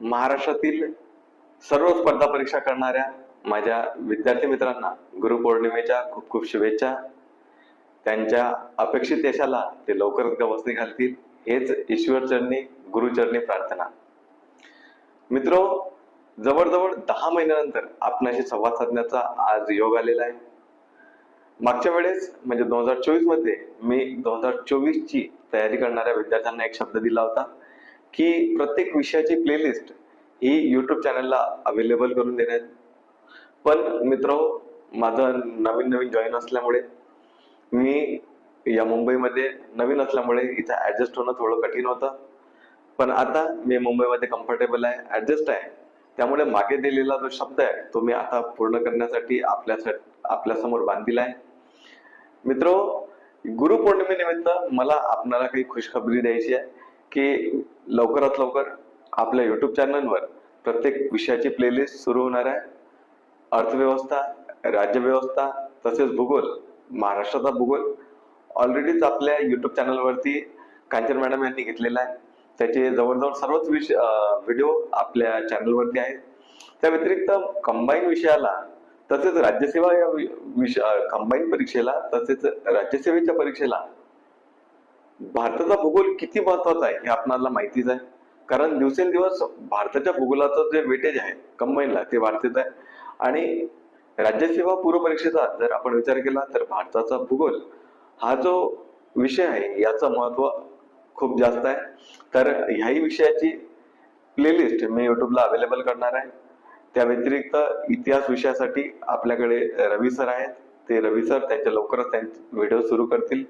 महाराष्ट्रातील सर्व स्पर्धा परीक्षा करणाऱ्या माझ्या विद्यार्थी मित्रांना गुरुपौर्णिमेच्या खूप खूप शुभेच्छा. त्यांच्या अपेक्षित यशाला ते लवकरच गवसणी घालतील. हेच ईश्वरचरणी गुरुचरणी प्रार्थना. मित्रो जवळजवळ दहा महिन्यानंतर आपणाशी संवाद साधण्याचा आज योग आलेला आहे. मागच्या वेळेस म्हणजे दोन हजार चोवीसमध्ये मी दोन हजार चोवीस ची तयारी करणाऱ्या विद्यार्थ्यांना एक शब्द दिला होता. की प्रत्येक विषयाची प्लेलिस्ट ही युट्यूब चॅनलला अवेलेबल करून देण्यात. पण मित्र माझं नवीन नवीन जॉईन असल्यामुळे मी या मुंबईमध्ये नवीन असल्यामुळे इथं ॲडजस्ट होणं थोडं कठीण होतं. पण आता मी मुंबईमध्ये कम्फर्टेबल आहे ॲडजस्ट आहे. त्यामुळे मागे दिलेला जो शब्द आहे तो मी आता पूर्ण करण्यासाठी आपल्या आपल्यासमोर बांधिला बांधलेला आहे. मित्र गुरुपौर्णिमेनिमित्त मला आपणाला काही खुशखबरी द्यायची आहे. की लवकरात लवकर आपल्या युट्यूब चॅनलवर प्रत्येक विषयाची प्लेलिस्ट सुरू होणार आहे. अर्थव्यवस्था राज्यव्यवस्था तसेच भूगोल महाराष्ट्राचा भूगोल. ऑलरेडीच आपल्या युट्यूब चॅनलवरती कांचन मॅडम यांनी घेतलेला आहे. त्याचे जवळजवळ सर्वच विषय व्हिडिओ आपल्या चॅनलवरती आहेत. त्या व्यतिरिक्त कंबाईन विषयाला तसेच राज्यसेवा या वि- कंबाईन परीक्षेला तसेच राज्यसेवेच्या परीक्षेला भारताचा भूगोल किती महत्त्वाचा आहे हे आपणाला माहितीच आहे. कारण दिवसेंदिवस भारताच्या भूगोलाचं जे वेटेज आहे कंबाईनला ते वाढतेच आहे. आणि राज्यसेवा पूर्व परीक्षेचा जर आपण विचार केला तर भारताचा भूगोल हा जो विषय आहे याचं महत्त्व खूप जास्त आहे. तर ह्याही विषयाची प्लेलिस्ट मी युट्यूबला अवेलेबल करणार आहे. त्या व्यतिरिक्त इतिहास विषयासाठी आपल्याकडे रवी सर आहेत. ते रवी सर त्यांच्या लवकरच त्यांचे व्हिडिओ सुरू करतील.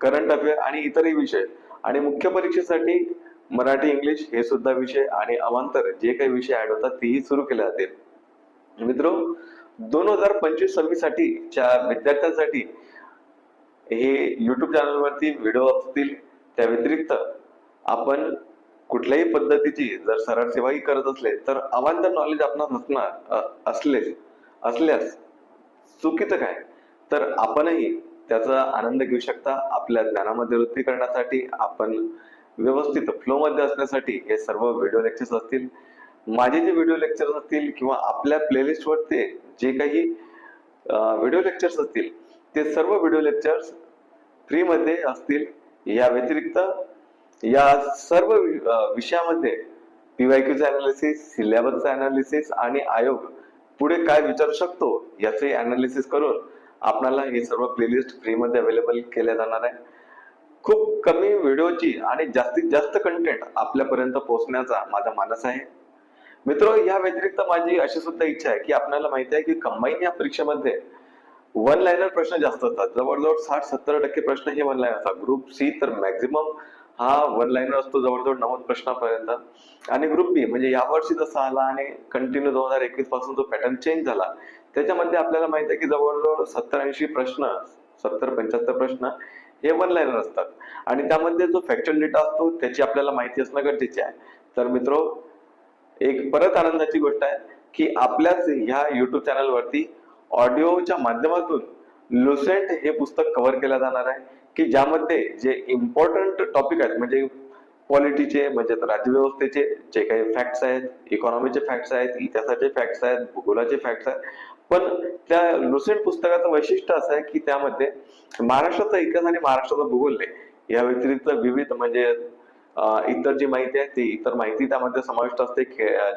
करंट अफेअर आणि इतरही विषय. आणि मुख्य परीक्षेसाठी मराठी इंग्लिश हे सुद्धा विषय आणि अवांतर जे काही विषय ऍड होतात तेही सुरू केले जातील. मित्रो दोन हजार पंचवीस सव्वीस साठीच्या विद्यार्थ्यांसाठी हे युट्यूब चॅनलवरती व्हिडिओ असतील. त्या व्यतिरिक्त आपण कुठल्याही पद्धतीची जर सरळ सेवाही करत असले तर अवांतर नॉलेज आपणास असणार असले असल्यास चुकीचं काय? तर आपणही त्याचा आनंद घेऊ शकता. आपल्या ज्ञानामध्ये वृद्धी करण्यासाठी आपण व्यवस्थित फ्लो मध्ये असण्यासाठी हे सर्व व्हिडिओ लेक्चर्स असतील. माझे जे व्हिडिओ लेक्चर्स असतील किंवा आपल्या प्लेलिस्टवर ते जे काही व्हिडिओ लेक्चर्स असतील ते सर्व व्हिडिओ लेक्चर्स फ्रीमध्ये असतील. या व्यतिरिक्त या सर्व वि- अं, विषयामध्ये पीवायक्यूचं अनालिसिस सिलेबसचं अनालिसिस आणि आयोग पुढे काय विचारू शकतो याचे अनालिसिस करून आपणाला हे सर्व प्लेलिस्ट फ्रीमध्ये अवेलेबल केल्या जाणार आहे. खूप कमी व्हिडिओची आणि जास्तीत जास्त कंटेंट आपल्यापर्यंत पोहोचण्याचा माझा मानस आहे. मित्र या व्यतिरिक्त माझी अशी सुद्धा इच्छा आहे की आपल्याला माहिती आहे की कंबाईन या परीक्षेमध्ये वन लाईनर प्रश्न जास्त असतात. जवळजवळ साठ सत्तर टक्के प्रश्न हे वन लाईन असतात. ग्रुप सी तर मॅक्झिमम हा वन लाईनर असतो जवळजवळ नव्वद प्रश्नापर्यंत. आणि ग्रुप बी म्हणजे यावर्षी जसा आला आणि कंटिन्यू दोन हजार एकवीसपासून जो पॅटर्न चेंज झाला. त्याच्यामध्ये आपल्याला माहिती आहे की जवळजवळ सत्तर ऐंशी प्रश्न सत्तर पंच्याहत्तर प्रश्न हे वन लाईनर असतात. आणि त्यामध्ये जो फॅक्च्युअल डेटा असतो त्याची आपल्याला माहिती असणं गरजेचे आहे. तर मित्रो एक परत आनंदाची गोष्ट आहे की आपल्याच ह्या युट्यूब चॅनलवरती ऑडिओच्या माध्यमातून लुसेंट हे पुस्तक कव्हर केलं जाणार आहे. की ज्यामध्ये जे इम्पॉर्टंट टॉपिक आहेत म्हणजे पॉलिटीचे म्हणजे राज्यव्यवस्थेचे जे काही फॅक्ट्स आहेत इकॉनॉमीचे फॅक्ट्स आहेत इतिहासाचे फॅक्ट्स आहेत भूगोलाचे फॅक्ट्स आहेत. पण त्या लुसेंट पुस्तकाचं वैशिष्ट्य असं आहे की त्यामध्ये महाराष्ट्राचा इतिहास आणि महाराष्ट्राचा भूगोल आहे या व्यतिरिक्त विविध म्हणजे इतर जी माहिती आहे ती इतर माहिती त्यामध्ये समाविष्ट असते.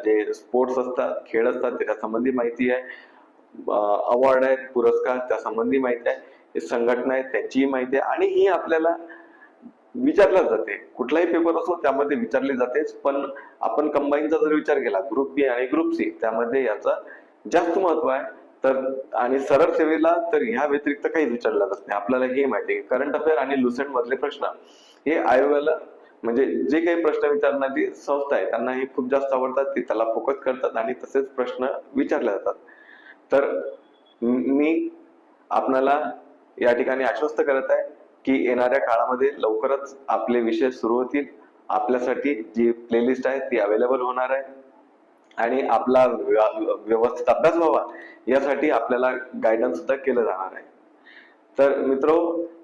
जे स्पोर्ट्स असतात खेळ असतात त्याच्या संबंधी माहिती आहे. अवॉर्ड आहेत पुरस्कार त्या संबंधी माहिती आहे. संघटना आहेत त्यांचीही माहिती आहे. आणि ही आपल्याला विचारल्या जाते. कुठलाही पेपर असो त्यामध्ये विचारले जातेच. पण आपण कंबाईनचा जर विचार केला ग्रुप बी आणि ग्रुप सी त्यामध्ये याचा जास्त महत्त्व आहे. तर आणि सरळ सेवेला तर ह्या व्यतिरिक्त काही विचारलं जात नाही. आपल्याला हे माहिती आहे करंट अफेअर आणि लुसेंट मधले प्रश्न. हे आयोगाला म्हणजे जे काही प्रश्न विचारणारी संस्था आहे त्यांना हे खूप जास्त आवडतात ते त्याला फोकस करतात आणि तसेच प्रश्न विचारले जातात. तर मी आपणाला या ठिकाणी आश्वस्त करत आहे. की येणाऱ्या काळामध्ये लवकरच आपले विषय सुरू होतील. आपल्यासाठी जी प्लेलिस्ट आहे ती अवेलेबल होणार आहे. आणि आपला व्यवस्थित अभ्यास व्हावा यासाठी आपल्याला गायडन्स सुद्धा केलं जाणार आहे. तर मित्रो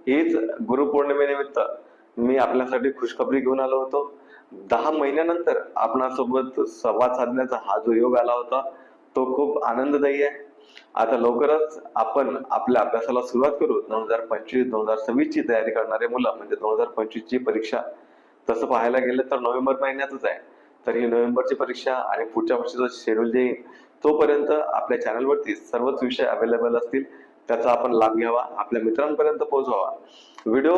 हीच गुरुपौर्णिमेनिमित्त मी आपल्यासाठी खुशखबरी घेऊन आलो होतो. दहा महिन्यानंतर आपणासोबत संवाद साधण्याचा हा जो योग आला होता तो खूप आनंददायी आहे. आता लवकरच आपण आपल्या अभ्यासाला सुरुवात करू. दोन हजार पंचवीस दोन हजार सव्वीस ची तयारी करणारे मुलं म्हणजे दोन हजार पंचवीस ची परीक्षा तसं पाहायला गेलं तर नोव्हेंबर महिन्यातच आहे. तर ही नोव्हेंबरची परीक्षा आणि पुढच्या वर्षीचा शेड्यूल जे येईल तोपर्यंत आपल्या चॅनलवरती सर्वच विषय अवेलेबल असतील त्याचा आपण लाभ घ्यावा आपल्या मित्रांपर्यंत पोहोचवावा. व्हिडिओ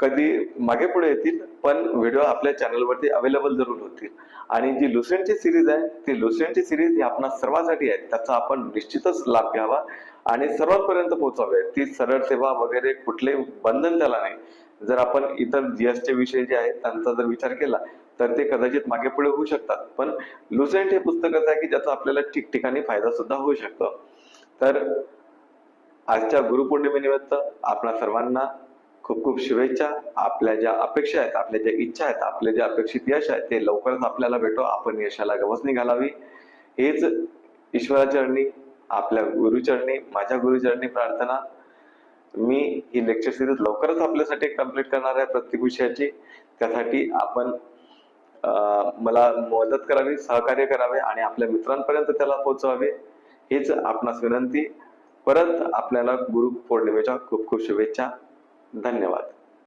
कधी मागे पुढे येतील पण व्हिडिओ आपल्या चॅनलवरती अवेलेबल जरूर होतील. आणि जी लुसेंटची सिरीज आहे ती लुसेंटची सिरीज ही आपणा सर्वांसाठी आहे त्याचा आपण निश्चितच लाभ घ्यावा आणि सर्वांपर्यंत पोहोचावे. ती सरळ सेवा वगैरे कुठले बंधन त्याला नाही. जर आपण इतर जीएसटी विषय जे आहेत त्यांचा जर विचार केला तर ते कदाचित मागे पुढे होऊ शकतात. पण लुसेंट हे पुस्तकच आहे की ज्याचा आपल्याला ठिकठिकाणी फायदा सुद्धा होऊ शकतो. तर आजच्या गुरुपौर्णिमेनिमित्त आपणा सर्वांना खूप खूप शुभेच्छा. आपल्या ज्या अपेक्षा आहेत आपल्या ज्या इच्छा आहेत आपले जे अपेक्षित यश आहे ते लवकरच आपल्याला भेटो. आपण यशाला गवसणी घालावी. हेच ईश्वराचरणी आपल्या गुरुचरणी माझ्या गुरुचरणी प्रार्थना. मी ही लेक्चर सिरीज लवकरच आपल्यासाठी कंप्लीट करणार आहे प्रत्येक विषयाची. त्यासाठी आपण मला मदत करावी सहकार्य करावे आणि आपल्या मित्रांपर्यंत त्याला पोहोचवावे. हेच आपणास विनंती. परत आपल्याला गुरु पौर्णिमेच्या खूप खूप शुभेच्छा. धन्यवाद.